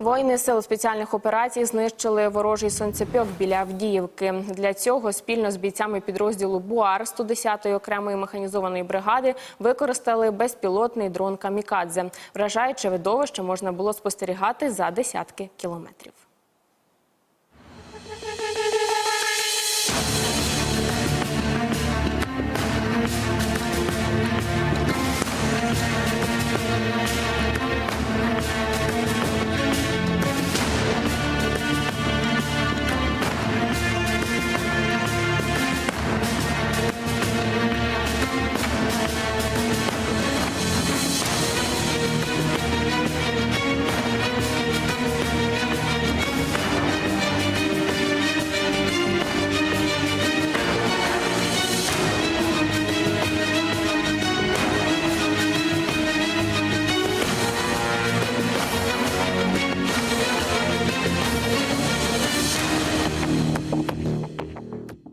Воїни сил спеціальних операцій знищили ворожий сонцепьок біля Авдіївки. Для цього спільно з бійцями підрозділу БУАР 110-ї окремої механізованої бригади використали безпілотний дрон Камікадзе. Вражаюче видовище можна було спостерігати за десятки кілометрів.